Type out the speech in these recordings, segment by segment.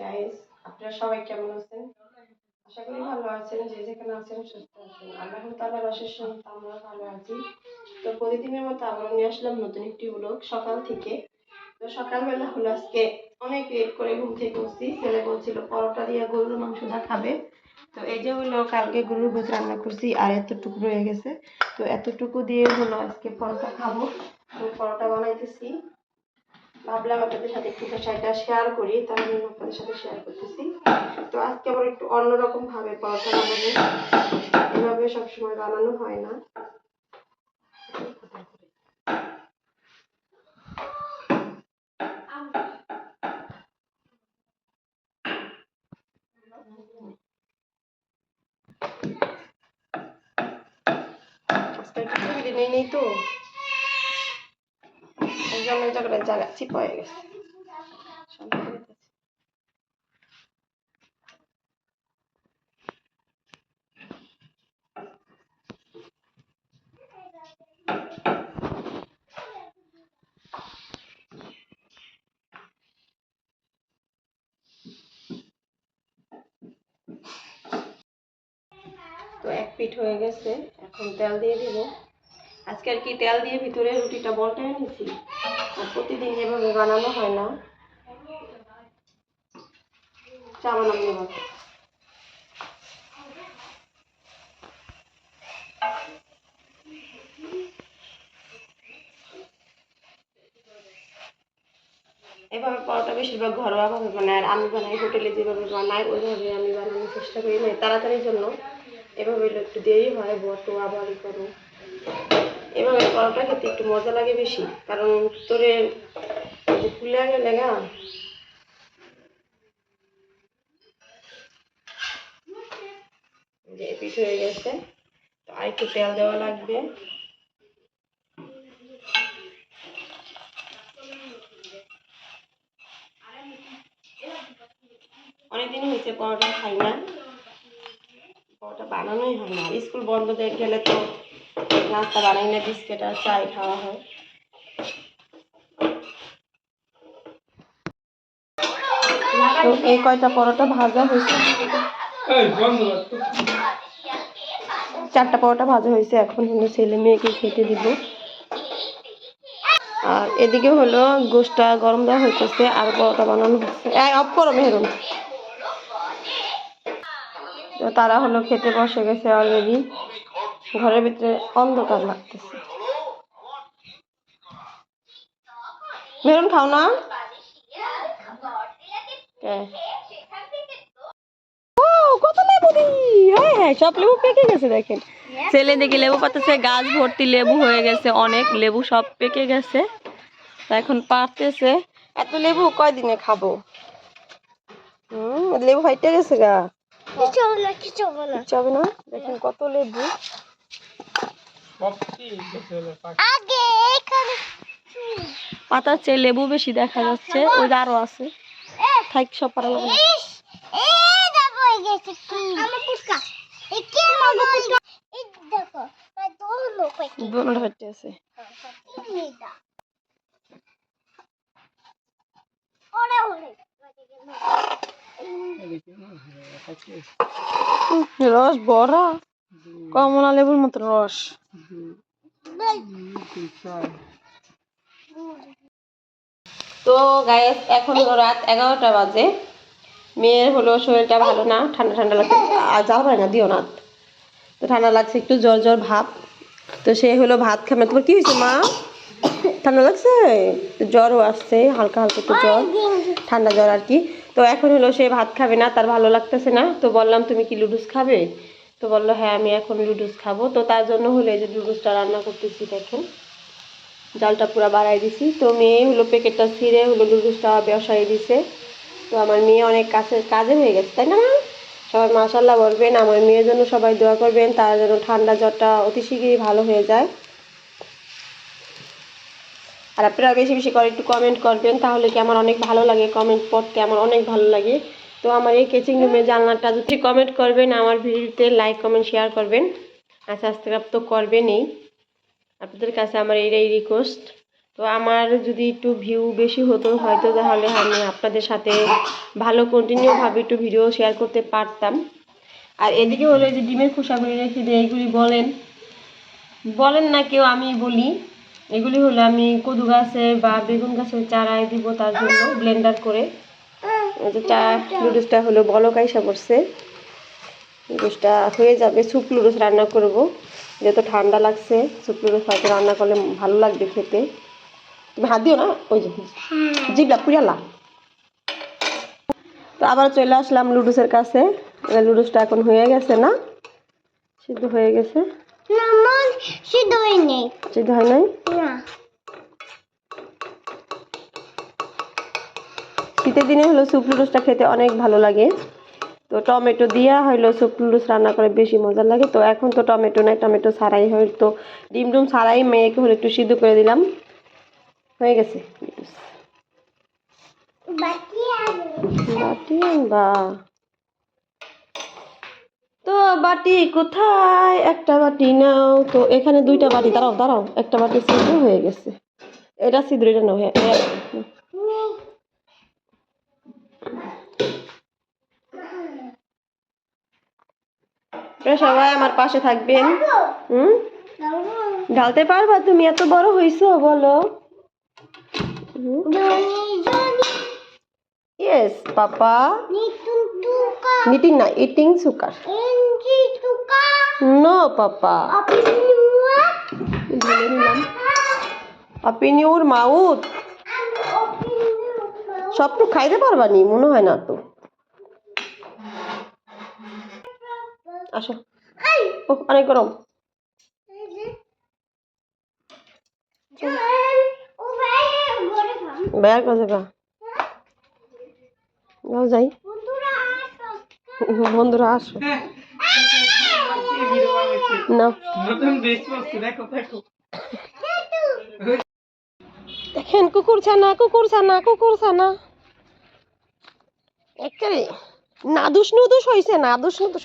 Guys আপনারা সবাই কেমন আছেন? আশা করি ভালো আছেন, যে যেখানে আছেন সুস্থ আছেন। আল্লাহ তাআলার অশেষ আমরা ভালো আছি। তো প্রতিদিনের মতো আমরা নিয়ে আসলাম নতুন একটি ব্লগ সকাল থেকে। তো সকালবেলা হলো আজকে অনেক লেট করে ঘুম থেকে উঠছি। ছেলে বলছিল পরোটা দিয়ে গরুর মাংসটা খাবে। তো এই যে হলো কালকে গরুর গোছ রান্না করছি আর এতটুকু রয়ে গেছে। তো এতটুকু দিয়ে হলো আজকে পরোটা খাব। তো পরোটা বানাইতেছি। ভাবলাম আপনাদের সাথে একটু বিষয়টা শেয়ার করি তাই আমি আপনাদের সাথে শেয়ার করতেছি। তো আজকে আবার একটু অন্যরকম ভাবে পরোটা বানাবো। এভাবে সবসময় বানানো হয় না। নেই তো। জন্য এই জায়গা চিপা হয়ে গেছে। তো এক পিঠ হয়ে গেছে, এখন তেল দিয়ে দিব আজকে আর কি তেল দিয়ে ভিতরে রুটিটা বলটাই নিছি আর প্রতিদিন এভাবে বানানো হয় না এভাবে পরোটা বেশিরভাগ ঘরোয়া ভাবে বানায়, আর আমি বানাই হোটেলে যেভাবে বানাই, ওইভাবে আমি বানানোর চেষ্টা করি না তাড়াতাড়ির জন্য। এভাবে একটু দেরি হয় বটো আবার করো। এভাবে পরোটা খেতে একটু মজা লাগে বেশি। কারণ উত্তরে ফুলে গেলে এই যে পিঠ হয়ে গেছে। তো আর একটু তেল দেওয়া লাগবে। অনেকদিন হয়েছে পরোটা খাই না। পরোটা বানানোই হয় না। স্কুল বন্ধ দিয়ে গেলে তো নাস্তা বানাই না বিস্কিট আর চাই খাওয়া হয়। তো এই কয়টা পরোটা ভাজা হয়েছে? চারটা পরোটা ভাজা হয়েছে এখন হলো ছেলে মেয়েকে খেতে দিব। আর এদিকে হলো গোষ্ঠটা গরম দেওয়া হইতেছে আর পরোটা বানানো হচ্ছে। এই অফ করো মেহরুন। তো তারা হলো খেতে বসে গেছে অলরেডি ঘরের ভিতরে অন্ধকার লাগতেছে। মেরুন খাও না। কত লেবু দি? হ্যাঁ হ্যাঁ সব লেবু পেকে গেছে দেখেন। ছেলে দেখি লেবু পাতাছে গাছ ভর্তি লেবু হয়ে গেছে অনেক লেবু সব পেকে গেছে। তা এখন পারতেছে। এত লেবু কয়দিনে খাব? হুম লেবু ফাইটে গেছে গা। কিচ্ছু হবে না? দেখেন কত লেবু। পাতার চেয়ে লেবু বেশি দেখা যাচ্ছে ওই আরও আছে। থাক সব পারা লাগবে। না। দোনোটা ফাইটে আছে। উহ, রস ভরা। কমলা লেবুর মতো রস। তো গায়ে এখন রাত এগারোটা বাজে। মেয়ের হলো শরীরটা ভালো না ঠান্ডা ঠান্ডা লাগছে। আর যাওয়া না দিও না। তো ঠান্ডা লাগছে একটু জ্বর জ্বর ভাব। তো সে হলো ভাত খাবে। তোমার কি হয়েছে মা? ঠান্ডা লাগছে? জ্বরও আসছে হালকা হালকা একটু জ্বর। ঠান্ডা জ্বর আর কি। তো এখন হলো সে ভাত খাবে না তার ভালো লাগতেছে না। তো বললাম তুমি কি লুডুস খাবে? তো বলল হ্যাঁ আমি এখন লুডুস খাব। তো তার জন্য হলো এই যে লুডুসটা রান্না করতেছি, দেখেন। জালটা পুরো বাড়াই দিছি। তো মেয়ে হলো প্যাকেটটা ছিঁড়ে হলো লুডুসটা বসাই দিছে। তো আমার মেয়ে অনেক কাছে কাজে হয়ে গেছে, তাই না সবাই মাশাল্লাহ বলবেন, আমার মেয়ের জন্য সবাই দোয়া করবেন, তার যেন ঠান্ডা জ্বরটা অতি শীঘ্রই ভালো হয়ে যায়। আর আপনারা বেশি বেশি করে একটু কমেন্ট করবেন, তাহলে কি আমার অনেক ভালো লাগে কমেন্ট পড়তে আমার অনেক ভালো লাগে। তো আমার এই কেচিং রুমের জানলাটা যদি কমেন্ট করবেন, আমার ভিডিওতে লাইক কমেন্ট শেয়ার করবেন। আর সাবস্ক্রাইব তো করবেনই। আপনাদের কাছে আমার এইটাই রিকোয়েস্ট তো আমার যদি একটু ভিউ বেশি হতো, হয়তো তাহলে আমি আপনাদের সাথে ভালো কন্টিনিউভাবে একটু ভিডিও শেয়ার করতে পারতাম। আর এদিকে হলো যে ডিমের খোসাগুলি রেখে দিয়ে এইগুলি বলেন। বলেন না কেউ, আমি বলি। এগুলি হলো আমি কদু গাছে বা বেগুন গাছের চারায় দিব তার জন্য ব্লেন্ডার করে। যে চা লুডুসটা হলো বলক আইসা পড়ছে। লুডুসটা হয়ে যাবে সুপ লুডুস রান্না করব। যেহেতু ঠান্ডা লাগছে সুপ লুডুস হয়তো রান্না করলে ভালো লাগবে খেতে। তুমি হাত দিও না ওই যে জিবলা পুরালা তো আবার চলে আসলাম লুডুসের কাছে। লুডুসটা এখন হয়ে গেছে না? সিদ্ধ হয়ে গেছে? সিদ্ধ হয়নি। সিদ্ধ হয় নাই? না। শীতের দিনে হলো স্যুপ লুডুসটা খেতে অনেক ভালো লাগে। তো টমেটো দিয়া হইল স্যুপ লুডুস রান্না করে বেশি মজা লাগে। তো এখন তো টমেটো নাই টমেটো ছাড়াই হয়তো ডিম ডুম ছাড়াই মেয়েকে হলো একটু সিদ্ধ করে দিলাম। হয়ে গেছে। বাটি বা তো বাটি কোথায়? একটা বাটি নাও। তো এখানে দুইটা বাটি দাঁড়াও দাঁড়াও। একটা বাটি সিদ্ধ হয়ে গেছে। এটা সিদ্ধ এটা নাও। হ্যাঁ হ্যাঁ। সবাই আমার পাশে থাকবেন। হুম? ঢালতে পারবা? তুমি এত বড় হইছো, বলো। Yes papa. নিটিং না eating sugar no papa. Open your mouth. সবটু খাইতে পারবা নি, মনে হয় না তো। আসো। ও অনেক গরম। যাই। বন্ধুরা, আসো। দেখেন, কুকুর ছানা কুকুর ছানা কুকুর ছানা। একেবারে নাদুস নুদুস হয়েছে নাদুস নুদুস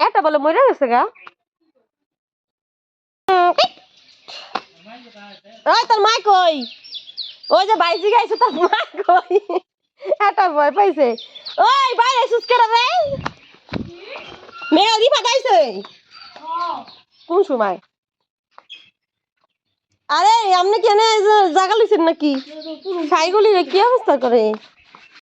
একটা বলে মরে গেছে গা। ওই তোর মা কই? ওই যে বাইজি গাইছে তোর মা কই? একটা ভয় পাইছে। ওই বাইরে সুস্কে রে? মেয়ে রিফা গাইছে। কোন সময়? আরে আপনি কেন জায়গা লইছেন নাকি? সাইগুলি কি অবস্থা করে?